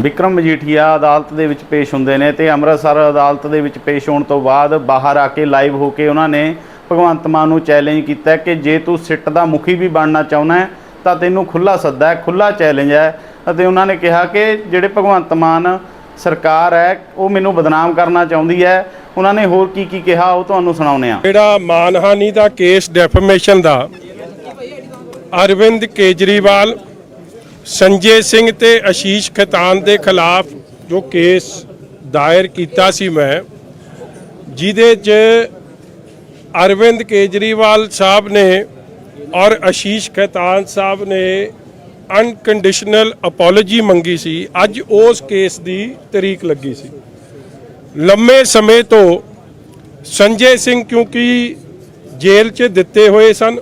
ਵਿਕਰਮ ਮਜੀਠੀਆ ਅਦਾਲਤ ਦੇ ਵਿੱਚ ਪੇਸ਼ ਹੁੰਦੇ ਨੇ ਤੇ ਅੰਮ੍ਰਿਤਸਰ ਅਦਾਲਤ ਦੇ ਵਿੱਚ ਪੇਸ਼ ਹੋਣ ਤੋਂ ਬਾਅਦ ਬਾਹਰ ਆ ਕੇ ਲਾਈਵ ਹੋ ਕੇ ਉਹਨਾਂ ਨੇ ਭਗਵੰਤ ਮਾਨ ਨੂੰ ਚੈਲੰਜ ਕੀਤਾ ਕਿ ਜੇ ਤੂੰ ਸਿੱਟ ਦਾ ਮੁਖੀ ਵੀ ਬਣਨਾ ਚਾਹੁੰਦਾ ਹੈ, ਤਾਂ ਤੈਨੂੰ ਖੁੱਲਾ ਸੱਦਾ ਹੈ ਖੁੱਲਾ ਚੈਲੰਜ ਹੈ। ਅਤੇ ਉਹਨਾਂ ਨੇ ਕਿਹਾ ਕਿ ਜਿਹੜੇ ਭਗਵੰਤ ਮਾਨ ਸਰਕਾਰ ਹੈ, ਉਹ ਮੈਨੂੰ ਬਦਨਾਮ ਕਰਨਾ ਚਾਹੁੰਦੀ ਹੈ। ਉਹਨਾਂ ਨੇ ਹੋਰ ਕੀ ਕੀ ਕਿਹਾ, ਉਹ ਤੁਹਾਨੂੰ ਸੁਣਾਉਂਦੇ ਆ ਜਿਹੜਾ ਮਾਨਹਾਨੀ ਦਾ ਕੇਸ ਡੈਫੇਮੇਸ਼ਨ ਦਾ, ਅਰਵਿੰਦ ਕੇਜਰੀਵਾਲ ਸੰਜੇ ਸਿੰਘ ਤੇ ਆਸ਼ੀਸ਼ ਖਤਾਨ ਦੇ ਖਿਲਾਫ ਜੋ ਕੇਸ ਦਾਇਰ ਕੀਤਾ ਸੀ ਮੈਂ, ਜਿਹਦੇ 'ਚ ਅਰਵਿੰਦ ਕੇਜਰੀਵਾਲ ਸਾਹਿਬ ਨੇ ਔਰ ਆਸ਼ੀਸ਼ ਖਤਾਨ ਸਾਹਿਬ ਨੇ ਅਨਕੰਡੀਸ਼ਨਲ ਅਪੋਲੋਜੀ ਮੰਗੀ ਸੀ, ਅੱਜ ਉਸ ਕੇਸ ਦੀ ਤਰੀਕ ਲੱਗੀ ਸੀ। ਲੰਮੇ ਸਮੇਂ ਤੋਂ ਸੰਜੇ ਸਿੰਘ ਕਿਉਂਕਿ ਜੇਲ੍ਹ 'ਚ ਦਿੱਤੇ ਹੋਏ ਸਨ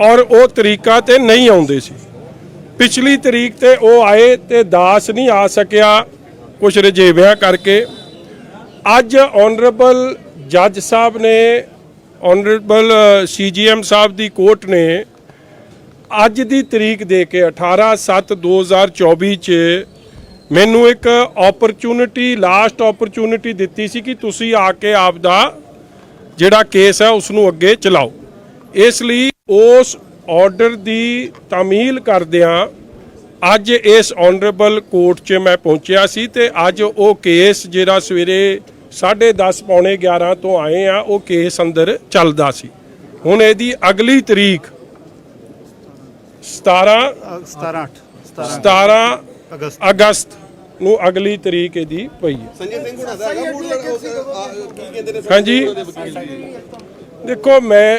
ਔਰ ਉਹ ਤਰੀਕਾ ਤੇ ਨਹੀਂ ਆਉਂਦੇ ਸੀ। ਪਿਛਲੀ ਤਰੀਕ ਤੇ ਉਹ ਆਏ ਤੇ ਦਾਸ ਨਹੀਂ ਆ ਸਕਿਆ ਕੁਝ ਰਜੇਵਿਆਂ ਕਰਕੇ। ਅੱਜ ਆਨਰੇਬਲ ਜੱਜ ਸਾਹਿਬ ਨੇ ਆਨਰੇਬਲ ਸੀਜੀਐਮ ਸਾਹਿਬ ਦੀ ਕੋਰਟ ਨੇ ਅੱਜ ਦੀ ਤਰੀਕ ਦੇ ਕੇ 18/7/2024 ਚ ਮੈਨੂੰ ਇੱਕ ਓਪਰਚੁਨਿਟੀ ਲਾਸਟ ਓਪਰਚੁਨਿਟੀ ਦਿੱਤੀ ਸੀ ਕਿ ਤੁਸੀਂ ਆ ਕੇ ਆਪ ਦਾ ਜਿਹੜਾ ਕੇਸ ਹੈ ਉਸ ਨੂੰ ਅੱਗੇ ਚਲਾਓ। ਇਸ ਲਈ ਉਸ ਆਰਡਰ ਦੀ ਤਾਮੀਲ ਕਰਦਿਆਂ ਅੱਜ ਇਸ ਆਨਰੇਬਲ ਕੋਰਟ 'ਚ ਮੈਂ ਪਹੁੰਚਿਆ ਸੀ ਤੇ ਅੱਜ ਉਹ ਕੇਸ ਜਿਹੜਾ ਸਵੇਰੇ 10:30 ਪੌਣੇ 11 ਤੋਂ ਆਏ ਆ ਉਹ ਕੇਸ ਅੰਦਰ ਚੱਲਦਾ ਸੀ। ਹੁਣ ਇਹਦੀ ਅਗਲੀ ਤਰੀਕ 17 17 17 17 ਅਗਸਤ। ਅਗਸਤ ਨੂੰ ਅਗਲੀ ਤਰੀਕ ਇਹਦੀ ਪਈ ਹੈ। ਸੰਜੇ ਸਿੰਘ ਹੁਣਾਂ ਦਾ ਹੈਗਾ ਮੂਡ ਲੜ- ਉਸ, ਆ, ਕੀ ਕਹਿੰਦੇ ਨੇ ਹਾਂਜੀ। ਦੇਖੋ ਮੈਂ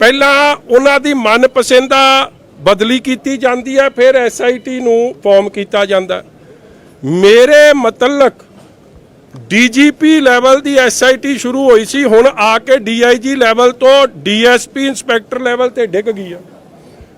ਪਹਿਲਾਂ ਉਹਨਾਂ ਦੀ ਮਨਪਸੰਦਾ ਬਦਲੀ ਕੀਤੀ ਜਾਂਦੀ ਹੈ, ਫਿਰ ਐਸਆਈਟੀ ਨੂੰ ਫਾਰਮ ਕੀਤਾ ਜਾਂਦਾ ਮੇਰੇ ਮਤਲਕ ਡੀਜੀਪੀ ਲੈਵਲ ਦੀ ਐਸਆਈਟੀ ਸ਼ੁਰੂ ਹੋਈ ਸੀ, ਹੁਣ ਆ ਕੇ ਡੀਆਈਜੀ ਲੈਵਲ ਤੋਂ ਡੀਐਸਪੀ ਇੰਸਪੈਕਟਰ ਲੈਵਲ ਤੇ ਡਿੱਗ ਗਈ ਆ।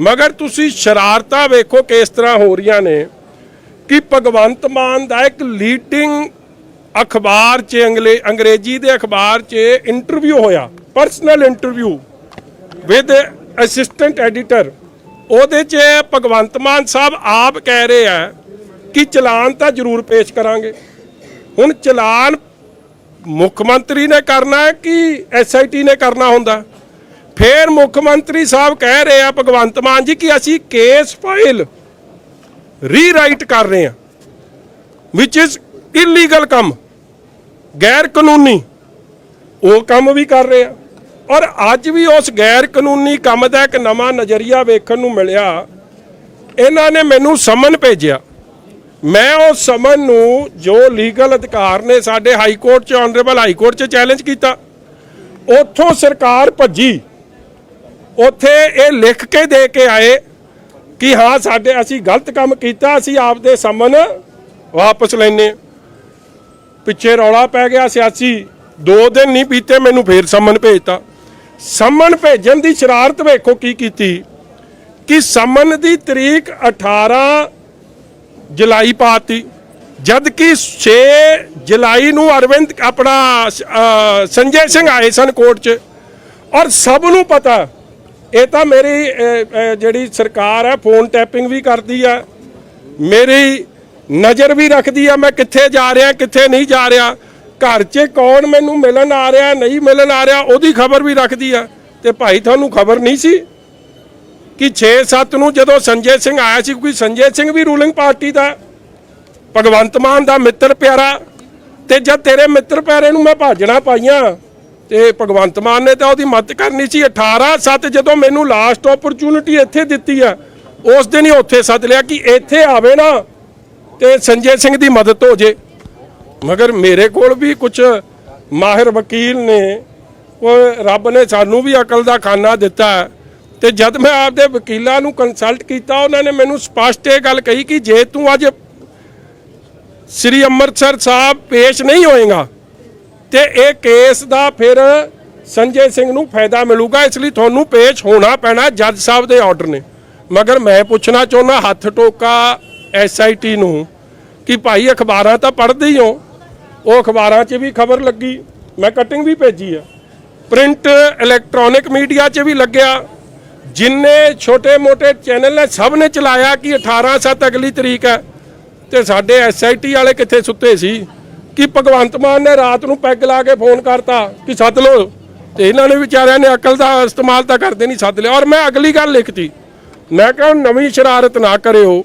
ਮਗਰ ਤੁਸੀਂ ਸ਼ਰਾਰਤਾਂ ਵੇਖੋ ਕਿਸ ਤਰ੍ਹਾਂ ਹੋ ਰਹੀਆਂ ਨੇ ਕਿ ਭਗਵੰਤ ਮਾਨ ਦਾ ਇੱਕ ਲੀਡਿੰਗ ਅਖਬਾਰ 'ਚ, ਅੰਗਲੇ ਅੰਗਰੇਜ਼ੀ ਦੇ ਅਖਬਾਰ 'ਚ ਇੰਟਰਵਿਊ ਹੋਇਆ personal interview with assistant editor ਉਹਦੇ 'ਚ ਭਗਵੰਤ ਮਾਨ ਸਾਹਿਬ ਆਪ ਕਹਿ ਰਹੇ ਆ ਕਿ ਚਲਾਨ ਤਾਂ ਜ਼ਰੂਰ ਪੇਸ਼ ਕਰਾਂਗੇ। ਹੁਣ ਚਲਾਨ ਮੁੱਖ ਮੰਤਰੀ ਨੇ ਕਰਨਾ ਹੈ ਕਿ ਐਸਆਈਟੀ ਨੇ ਕਰਨਾ ਹੁੰਦਾ? ਫਿਰ ਮੁੱਖ ਮੰਤਰੀ ਸਾਹਿਬ ਕਹਿ ਰਹੇ ਆ ਭਗਵੰਤ ਮਾਨ ਜੀ ਕਿ ਅਸੀਂ ਕੇਸ ਫਾਈਲ ਰੀਰਾਈਟ ਕਰ ਰਹੇ ਹਾਂ ਵਿਚ ਇਜ਼ ਇਲੀਗਲ ਕੰਮ, ਗੈਰ ਕਾਨੂੰਨੀ। ਉਹ ਕੰਮ ਵੀ ਕਰ ਰਹੇ ਆ। ਔਰ ਅੱਜ ਵੀ ਉਸ ਗੈਰ ਕਾਨੂੰਨੀ ਕੰਮ ਦਾ ਇੱਕ ਨਵਾਂ ਨਜ਼ਰੀਆ ਵੇਖਣ ਨੂੰ ਮਿਲਿਆ। ਇਹਨਾਂ ਨੇ ਮੈਨੂੰ ਸਮਨ ਭੇਜਿਆ। ਮੈਂ ਉਸ ਸਮਨ ਨੂੰ ਜੋ ਲੀਗਲ ਅਧਿਕਾਰ ਨੇ ਸਾਡੇ ਹਾਈ ਕੋਰਟ ਚ, ਆਨਰੇਬਲ ਹਾਈ ਕੋਰਟ ਚ ਚੈਲੰਜ ਕੀਤਾ, ਉੱਥੋਂ ਸਰਕਾਰ ਭੱਜੀ। ਉੱਥੇ ਇਹ ਲਿਖ ਕੇ ਦੇ ਕੇ ਆਏ ਕਿ ਹਾਂ, ਸਾਡੇ ਅਸੀਂ ਗਲਤ ਕੰਮ ਕੀਤਾ, ਅਸੀਂ ਆਪਦੇ ਸਮਨ ਵਾਪਸ ਲੈਨੇ ਪਿੱਛੇ ਰੌਲਾ ਪੈ ਗਿਆ ਸਿਆਸੀ। ਦੋ ਦਿਨ ਨਹੀਂ ਪੀਤੇ ਮੈਨੂੰ ਫੇਰ ਸਮਨ ਭੇਜਤਾ। ਸਮਨ ਭੇਜਣ ਦੀ ਸ਼ਰਾਰਤ ਵੇਖੋ ਕੀ ਕੀਤੀ। ਕਿ ਸਮਨ ਦੀ ਤਰੀਕ 18 ਜੁਲਾਈ ਪਾਤੀ। ਜਦ ਕਿ 6 ਜੁਲਾਈ ਨੂੰ ਅਰਵਿੰਦ ਆਪਣਾ ਸੰਜੇ ਸਿੰਘ ਆਏ ਸਨ ਕੋਰਟ 'ਚ। ਔਰ ਸਭ ਨੂੰ ਪਤਾ, ਇਹ ਤਾਂ ਮੇਰੀ ਜਿਹੜੀ ਸਰਕਾਰ ਹੈ, ਫੋਨ ਟੈਪਿੰਗ ਵੀ ਕਰਦੀ ਆ। ਮੇਰੀ ਨਜ਼ਰ ਵੀ ਰੱਖਦੀ ਆ, ਮੈਂ ਕਿੱਥੇ ਜਾ ਰਿਹਾ, ਕਿੱਥੇ ਨਹੀਂ ਜਾ ਰਿਹਾ। ਘਰ 'ਚ ਕੌਣ ਮੈਨੂੰ ਮਿਲਣ ਆ ਰਿਹਾ, ਨਹੀਂ ਮਿਲਣ ਆ ਰਿਹਾ, ਉਹਦੀ ਖਬਰ ਵੀ ਰੱਖਦੀ ਆ। ਤੇ ਭਾਈ ਤੁਹਾਨੂੰ ਖਬਰ ਨਹੀਂ ਸੀ ਕਿ 6-7 ਨੂੰ ਜਦੋਂ ਸੰਜੇ ਸਿੰਘ ਆਇਆ ਸੀ, ਕਿਉਂਕਿ ਸੰਜੇ ਸਿੰਘ ਵੀ ਰੂਲਿੰਗ ਪਾਰਟੀ ਦਾ ਭਗਵੰਤ ਮਾਨ ਦਾ ਮਿੱਤਰ ਪਿਆਰਾ। ਤੇ ਜਦ ਤੇਰੇ ਮਿੱਤਰ ਪਿਆਰੇ ਨੂੰ ਮੈਂ ਭਾਜਣਾ ਪਾਈਆਂ, ਤੇ ਭਗਵੰਤ ਮਾਨ ਨੇ ਤਾਂ ਉਹਦੀ ਮਦਦ ਕਰਨੀ ਸੀ। 18-7 ਜਦੋਂ ਮੈਨੂੰ ਲਾਸਟ ਓਪਰਚੁਨਿਟੀ ਇੱਥੇ ਦਿੱਤੀ ਆ, ਉਸ ਦਿਨ ਹੀ ਉੱਥੇ ਸੱਦ ਲਿਆ ਕਿ ਇੱਥੇ ਆਵੇ ਨਾ, ਤੇ ਸੰਜੇ ਸਿੰਘ ਦੀ ਮਦਦ ਹੋ ਜੇ। ਮਗਰ ਮੇਰੇ ਕੋਲ ਵੀ ਕੁਝ ਮਾਹਿਰ ਵਕੀਲ ਨੇ, ਉਹ ਰੱਬ ਨੇ ਸਾਨੂੰ ਵੀ ਅਕਲ ਦਾ ਖਾਨਾ ਦਿੱਤਾ। ਹੈ। ਤੇ ਜਦ ਮੈਂ ਆਪਦੇ ਵਕੀਲਾਂ ਨੂੰ ਕੰਸਲਟ ਕੀਤਾ, ਉਹਨਾਂ ਨੇ ਮੈਨੂੰ ਸਪਸ਼ਟ ਇਹ ਗੱਲ ਕਹੀ ਕਿ ਜੇ ਤੂੰ ਅੱਜ ਸ੍ਰੀ ਅੰਮ੍ਰਿਤਸਰ ਸਾਹਿਬ ਪੇਸ਼ ਨਹੀਂ ਹੋਏਗਾ, ਤੇ ਇਹ ਕੇਸ ਦਾ ਫਿਰ ਸੰਜੇ ਸਿੰਘ ਨੂੰ ਫਾਇਦਾ ਮਿਲੂਗਾ। ਇਸ ਲਈ ਤੁਹਾਨੂੰ ਪੇਸ਼ ਹੋਣਾ ਪੈਣਾ ਜੱਜ ਸਾਹਿਬ ਦੇ ਆਰਡਰ ਨੇ। ਮਗਰ ਮੈਂ ਪੁੱਛਣਾ ਚਾਹੁੰਦਾ, ਹੱਥ ਟੋਕਾ ਐਸਆਈਟੀ ਨੂੰ, ਕਿ ਭਾਈ ਅਖਬਾਰਾਂ ਤਾਂ ਪੜ੍ਹਦੇ ਹੀ ਹੋ। ਉਹ ਅਖਬਾਰਾਂ 'ਚ ਵੀ ਖਬਰ ਲੱਗੀ, ਮੈਂ ਕਟਿੰਗ ਵੀ ਭੇਜੀ ਆ। ਪ੍ਰਿੰਟ ਇਲੈਕਟ੍ਰੋਨਿਕ ਮੀਡੀਆ 'ਚ ਵੀ ਲੱਗਿਆ। ਜਿੰਨੇ ਛੋਟੇ-ਮੋਟੇ ਚੈਨਲ ਨੇ, ਸਭ ਨੇ ਚਲਾਇਆ ਕਿ 18 ਸੱਤ ਅਗਲੀ ਤਰੀਕ ਹੈ। ਤੇ ਸਾਡੇ ਐਸਆਈਟੀ ਵਾਲੇ ਕਿੱਥੇ ਸੁੱਤੇ ਸੀ? ਕਿ ਭਗਵੰਤ ਮਾਨ ਨੇ ਰਾਤ ਨੂੰ ਪੈਗ ਲਾ ਕੇ ਫੋਨ ਕਰਤਾ ਕਿ ਸੱਦ ਲਓ। ਤੇ ਇਹਨਾਂ ਨੇ ਵਿਚਾਰਿਆਂ ਨੇ ਅਕਲ ਦਾ ਇਸਤੇਮਾਲ ਤਾਂ ਕਰਦੇ ਨਹੀਂ, ਸੱਦ ਲਿਆ। ਔਰ ਮੈਂ ਅਗਲੀ ਗੱਲ ਲਿਖਤੀ। ਮੈਂ ਕਿਹਾ, ਨਵੀਂ ਸ਼ਰਾਰਤ ਨਾ ਕਰਿਓ।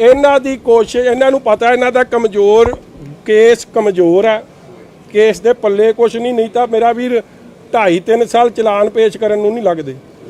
ਇਹਨਾਂ ਦੀ ਕੋਸ਼ਿਸ਼, ਇਹਨਾਂ ਨੂੰ ਪਤਾ ਇਹਨਾਂ ਦਾ ਕਮਜ਼ੋਰ ਕੇਸ ਕਮਜ਼ੋਰ ਹੈ। ਕੇਸ ਦੇ ਪੱਲੇ ਕੁਛ ਨਹੀਂ ਨਹੀਂ ਤਾਂ ਮੇਰਾ ਵੀਰ 2.5 3 ਸਾਲ ਚਲਾਨ ਪੇਸ਼ ਕਰਨ ਨੂੰ ਨਹੀਂ ਲੱਗਦੇ।